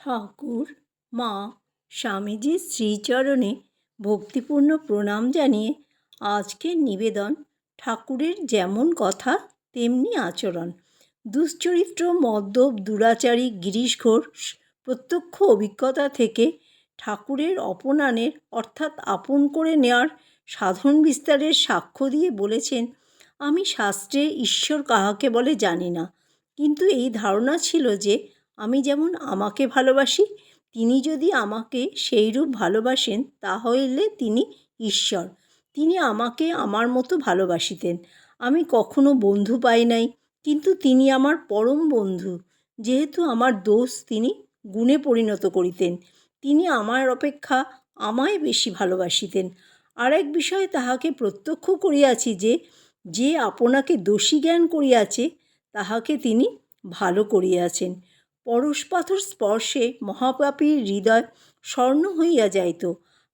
ঠাকুর, মা স্বামীজির শ্রীচরণে ভক্তিপূর্ণ প্রণাম জানিয়ে আজকের নিবেদন ঠাকুরের যেমন কথা, তেমনি আচরণ। দুশ্চরিত্র, মদ্যপ, দুরাচারী, গিরিশ ঘোষ প্রত্যক্ষ অভিজ্ঞতা থেকে ঠাকুরের অপনানের অর্থাৎ আপন করে নেওয়ার সাধন বিস্তারের সাক্ষ্য দিয়ে বলেছেন, আমি শাস্ত্রে ঈশ্বর কাহাকে বলে জানি না। কিন্তু এই ধারণা ছিল যে আমি যেমন আমাকে ভালোবাসি, তিনি যদি আমাকে সেইরূপ ভালোবাসেন, তাহলে তিনি ঈশ্বর। তিনি আমাকে আমার মতো ভালোবাসিতেন। আমি কখনো বন্ধু পাই নাই, কিন্তু তিনি আমার পরম বন্ধু। যেহেতু আমার দোষ তিনি গুণে পরিণত করিতেন, তিনি আমার অপেক্ষা আমায় বেশি ভালোবাসিতেন। আর এক বিষয়ে তাহাকে প্রত্যক্ষ করিয়াছি যে যে আপনাকে দোষী জ্ঞান করিয়াছে, তাহাকে তিনি ভালো করিয়াছেন। পরশপাথর স্পর্শে মহাপাপীর হৃদয় স্বর্ণ হইয়া যাইত।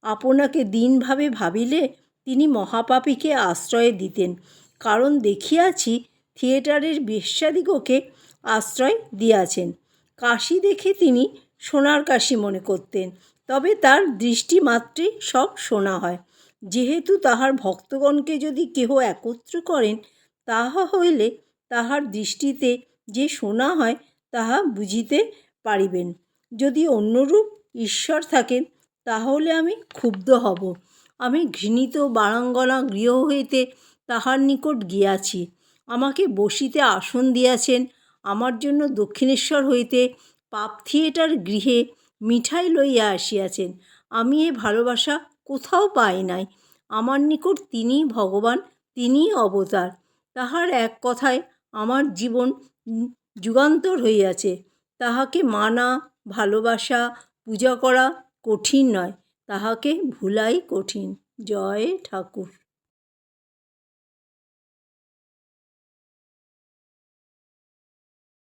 আপনাকে দিনভাবে ভাবিলে তিনি মহাপাপীকে আশ্রয় দিতেন। কারণ দেখিয়াছি থিয়েটারের বেশ্যাদিগকে আশ্রয় দিয়াছেন। কাশি দেখে তিনি সোনার কাশি মনে করতেন, তবে তার দৃষ্টি মাত্রে সব সোনা হয়। যেহেতু তাহার ভক্তগণকে যদি কেহ একত্র করেন, তাহা হইলে তাহার দৃষ্টিতে যে সোনা হয় তাহা বুঝিতে পারিবেন। যদি অন্যরূপ ঈশ্বর থাকেন তাহলে আমি ক্ষুব্ধ হব। আমি ঘৃণিত বারাঙ্গনা গৃহ হইতে তাহার নিকট গিয়াছি। আমাকে বসিতে আসন দিয়াছেন। আমার জন্য দক্ষিণেশ্বর হইতে পাপ থিয়েটার গৃহে মিঠাই লইয়া আসিয়াছেন। আমি এ ভালোবাসা কোথাও পাই নাই। আমার নিকট তিনিই ভগবান, তিনিই অবতার। তাহার এক কথায়, আমার জীবন যুগান্তর হইয়াছে। তাহাকে মানা ভালোবাসা পূজা করা কঠিন নয় তাহাকে ভুলাই কঠিন। জয় ঠাকুর।